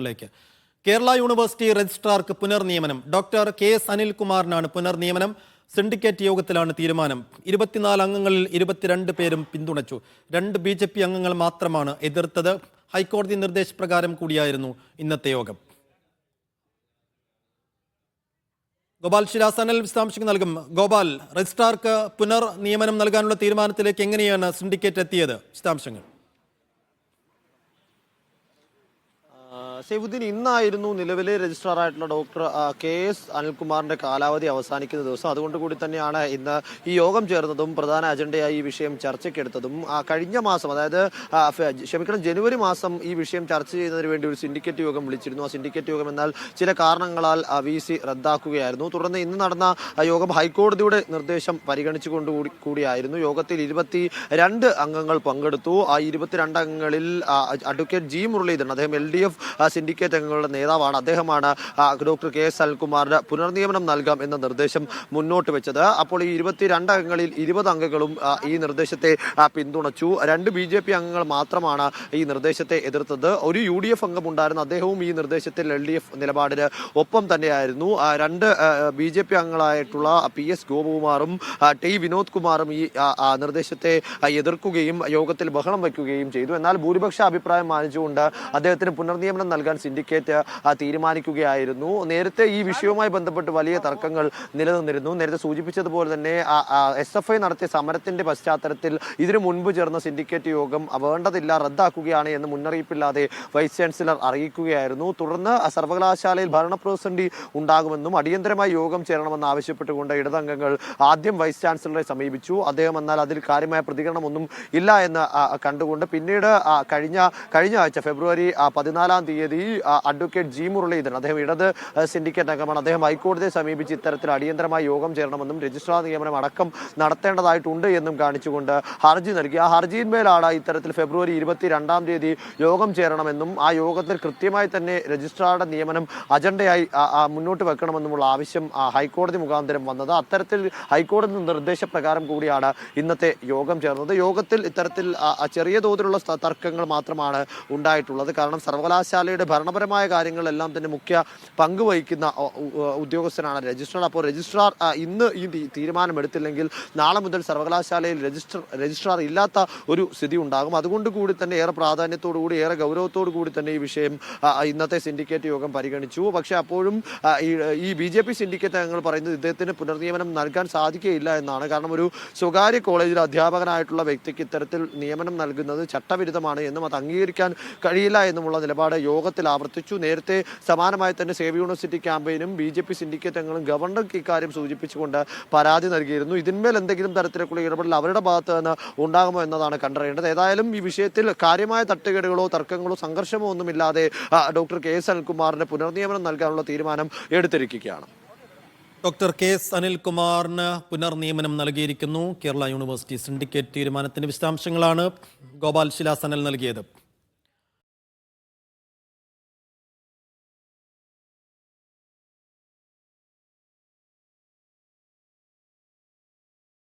ിലേക്ക്. Kerala university രജിസ്ട്രാർക്ക് പുനർനിയമനം. Doctor K S അനിൽകുമാറിനാണ് പുനർനിയമനം. സിൻഡിക്കേറ്റ് യോഗത്തിലാണ് തീരുമാനം. ഇരുപത്തിനാല് അംഗങ്ങളിൽ ഇരുപത്തിരണ്ട് പേരും പിന്തുണച്ചു. രണ്ട് ബി ജെ പി അംഗങ്ങൾ മാത്രമാണ് എതിർത്തത്. ഹൈക്കോടതി നിർദ്ദേശപ്രകാരം കൂടിയായിരുന്നു ഇന്നത്തെ യോഗം. ഗോപാൽ ശിലാസ് അനൽ വിശദാംശങ്ങൾ നൽകും. ഗോപാൽ രജിസ്ട്രാർക്ക് പുനർനിയമനം നൽകാനുള്ള തീരുമാനത്തിലേക്ക് എങ്ങനെയാണ് സിൻഡിക്കേറ്റ് എത്തിയത്? വിശദാംശങ്ങൾ. സൈഫുദ്ദീൻ ഇന്നായിരുന്നു നിലവിലെ രജിസ്ട്രാർ ആയിട്ടുള്ള ഡോക്ടർ കെ എസ് അനിൽകുമാറിന്റെ കാലാവധി അവസാനിക്കുന്ന ദിവസം. അതുകൊണ്ട് കൂടി തന്നെയാണ് ഇന്ന് ഈ യോഗം ചേർന്നതും പ്രധാന അജണ്ടയായി ഈ വിഷയം ചർച്ചയ്ക്കെടുത്തതും. കഴിഞ്ഞ മാസം അതായത് ക്ഷമിക്കണം ജനുവരി മാസം ഈ വിഷയം ചർച്ച ചെയ്യുന്നതിന് വേണ്ടി ഒരു സിൻഡിക്കേറ്റ് യോഗം വിളിച്ചിരുന്നു. ആ സിൻഡിക്കേറ്റ് യോഗം എന്നാൽ ചില കാരണങ്ങളാൽ വി സി റദ്ദാക്കുകയായിരുന്നു. തുടർന്ന് ഇന്ന് നടന്ന യോഗം ഹൈക്കോടതിയുടെ നിർദ്ദേശം പരിഗണിച്ചുകൊണ്ട് കൂടി കൂടിയായിരുന്നു. യോഗത്തിൽ ഇരുപത്തി രണ്ട് അംഗങ്ങൾ പങ്കെടുത്തു. ആ ഇരുപത്തിരണ്ട് അംഗങ്ങളിൽ അഡ്വക്കേറ്റ് ജി മുരളീധരൻ അദ്ദേഹം എൽ ഡി എഫ് സിൻഡിക്കേറ്റ് അംഗങ്ങളുടെ നേതാവാണ്. അദ്ദേഹമാണ് ഡോക്ടർ കെ എസ് അനിൽകുമാറിന് പുനർനിയമനം നൽകാം എന്ന നിർദ്ദേശം മുന്നോട്ട് വെച്ചത്. അപ്പോൾ ഈ ഇരുപത്തിരണ്ട് അംഗങ്ങളിൽ ഇരുപത് അംഗങ്ങളും ഈ നിർദ്ദേശത്തെ പിന്തുണച്ചു. രണ്ട് ബി ജെ പി അംഗങ്ങൾ മാത്രമാണ് ഈ നിർദ്ദേശത്തെ എതിർത്തത്. ഒരു യു ഡി എഫ് അംഗം ഉണ്ടായിരുന്നു അദ്ദേഹവും ഈ നിർദ്ദേശത്തിൽ എൽ ഡി എഫ് നിലപാടിന് ഒപ്പം തന്നെയായിരുന്നു. രണ്ട് ബി ജെ പി അംഗങ്ങളായിട്ടുള്ള പി എസ് ഗോപകുമാറും ടി വിനോദ് കുമാറും ഈ നിർദ്ദേശത്തെ എതിർക്കുകയും യോഗത്തിൽ ബഹളം വയ്ക്കുകയും ചെയ്തു. എന്നാൽ ഭൂരിപക്ഷ അഭിപ്രായം മാനിച്ചുകൊണ്ട് അദ്ദേഹത്തിന് പുനർനിയമനം നൽകാൻ സിൻഡിക്കേറ്റ് തീരുമാനിക്കുകയായിരുന്നു. നേരത്തെ ഈ വിഷയവുമായി ബന്ധപ്പെട്ട് വലിയ തർക്കങ്ങൾ നിലനിന്നിരുന്നു. നേരത്തെ സൂചിപ്പിച്ചതുപോലെ തന്നെ എസ് എഫ് ഐ നടത്തിയ സമരത്തിന്റെ പശ്ചാത്തലത്തിൽ ഇതിനു മുൻപ് ചേർന്ന സിൻഡിക്കേറ്റ് യോഗം വേണ്ടതില്ല റദ്ദാക്കുകയാണ് എന്ന് മുന്നറിയിപ്പില്ലാതെ വൈസ് ചാൻസലർ അറിയിക്കുകയായിരുന്നു. തുടർന്ന് സർവകലാശാലയിൽ ഭരണപ്രതിസന്ധി ഉണ്ടാകുമെന്നും അടിയന്തരമായി യോഗം ചേരണമെന്ന് ആവശ്യപ്പെട്ടുകൊണ്ട് ഇടതംഗങ്ങൾ ആദ്യം വൈസ് ചാൻസലറെ സമീപിച്ചു. അദ്ദേഹം എന്നാൽ അതിൽ കാര്യമായ പ്രതികരണമൊന്നും ഇല്ല എന്ന് കണ്ടുകൊണ്ട് പിന്നീട് കഴിഞ്ഞ കഴിഞ്ഞ ആഴ്ച ഫെബ്രുവരി പതിനാലാം തീയതി ആ, അഡ്വക്കേറ്റ് ജി മുരളീധരൻ അദ്ദേഹം ഇടത് സിൻഡിക്കേറ്റ് അംഗമാണ്. അദ്ദേഹം ഹൈക്കോടതിയെ സമീപിച്ച് ഇത്തരത്തിൽ അടിയന്തരമായി യോഗം ചേരണമെന്നും രജിസ്ട്രാർ നിയമനം അടക്കം നടത്തേണ്ടതായിട്ടുണ്ട് എന്നും കാണിച്ചുകൊണ്ട് ഹർജി നൽകി. ആ ഹർജിയിന്മേലാണ് ഇത്തരത്തിൽ ഫെബ്രുവരി ഇരുപത്തി രണ്ടാം തീയതി യോഗം ചേരണമെന്നും ആ യോഗത്തിൽ കൃത്യമായി തന്നെ രജിസ്ട്രാറുടെ നിയമനം അജണ്ടയായി മുന്നോട്ട് വെക്കണമെന്നുമുള്ള ആവശ്യം ഹൈക്കോടതി മുഖാന്തരം വന്നത്. അത്തരത്തിൽ ഹൈക്കോടതി നിർദ്ദേശപ്രകാരം കൂടിയാണ് ഇന്നത്തെ യോഗം ചേർന്നത്. യോഗത്തിൽ ഇത്തരത്തിൽ ചെറിയ തോതിലുള്ള തർക്കങ്ങൾ മാത്രമാണ് ഉണ്ടായിട്ടുള്ളത്. കാരണം സർവകലാശാലയുടെ ഭരണപരമായ കാര്യങ്ങളെല്ലാം തന്നെ മുഖ്യ പങ്ക് വഹിക്കുന്ന ഉദ്യോഗസ്ഥനാണ് രജിസ്ട്രാർ. അപ്പോൾ രജിസ്ട്രാർ ഇന്ന് ഈ തീരുമാനമെടുത്തില്ലെങ്കിൽ നാളെ മുതൽ സർവകലാശാലയിൽ രജിസ്റ്റർ രജിസ്ട്രാർ ഇല്ലാത്ത ഒരു സ്ഥിതി ഉണ്ടാകും. അതുകൊണ്ട് കൂടി തന്നെ ഏറെ പ്രാധാന്യത്തോടു കൂടി ഏറെ ഗൗരവത്തോടു കൂടി തന്നെ ഈ വിഷയം ഇന്നത്തെ സിൻഡിക്കേറ്റ് യോഗം പരിഗണിച്ചു. പക്ഷേ അപ്പോഴും ഈ- ബി ജെ പി സിൻഡിക്കേറ്റ് അംഗങ്ങൾ പറയുന്നത് ഇദ്ദേഹത്തിന് പുനർനിയമനം നൽകാൻ സാധിക്കുകയില്ല എന്നാണ്. കാരണം ഒരു സ്വകാര്യ കോളേജിൽ അധ്യാപകനായിട്ടുള്ള വ്യക്തിക്ക് ഇത്തരത്തിൽ നിയമനം നൽകുന്നത് ചട്ടവിരുദ്ധമാണ് എന്നും അത് അംഗീകരിക്കാൻ കഴിയില്ല എന്നുമുള്ള നിലപാട് യോഗത്തിൽ ആവർത്തിച്ചു. നേരത്തെ സമാനമായി തന്നെ സേവ് യൂണിവേഴ്സിറ്റി ക്യാമ്പയിനും ബി ജെ പി സിൻഡിക്കേറ്റ് അംഗങ്ങളും ഗവർണർക്ക് ഇക്കാര്യം സൂചിപ്പിച്ചുകൊണ്ട് പരാതി നൽകിയിരുന്നു. ഇതിന്മേൽ എന്തെങ്കിലും തരത്തിലേക്കുള്ള ഇടപെടൽ അവരുടെ ഭാഗത്ത് നിന്ന് ഉണ്ടാകുമോ എന്നതാണ് കണ്ടറിയേണ്ടത്. ഏതായാലും ഈ വിഷയത്തിൽ കാര്യമായ തട്ടുകേടുകളോ തർക്കങ്ങളോ സംഘർഷമോ ഒന്നുമില്ലാതെ ഡോക്ടർ കെ എസ് അനിൽകുമാറിന് പുനർനിയമനം നൽകാനുള്ള തീരുമാനം എടുത്തിരിക്കുകയാണ്. ഡോക്ടർ കെ എസ് അനിൽകുമാറിന് പുനർനിയമനം നൽകിയിരിക്കുന്നു. കേരള യൂണിവേഴ്സിറ്റി സിൻഡിക്കേറ്റ് തീരുമാനത്തിന്റെ വിശദാംശങ്ങളാണ് ഗോപാൽ ശിലാസനൽ നൽകിയത്.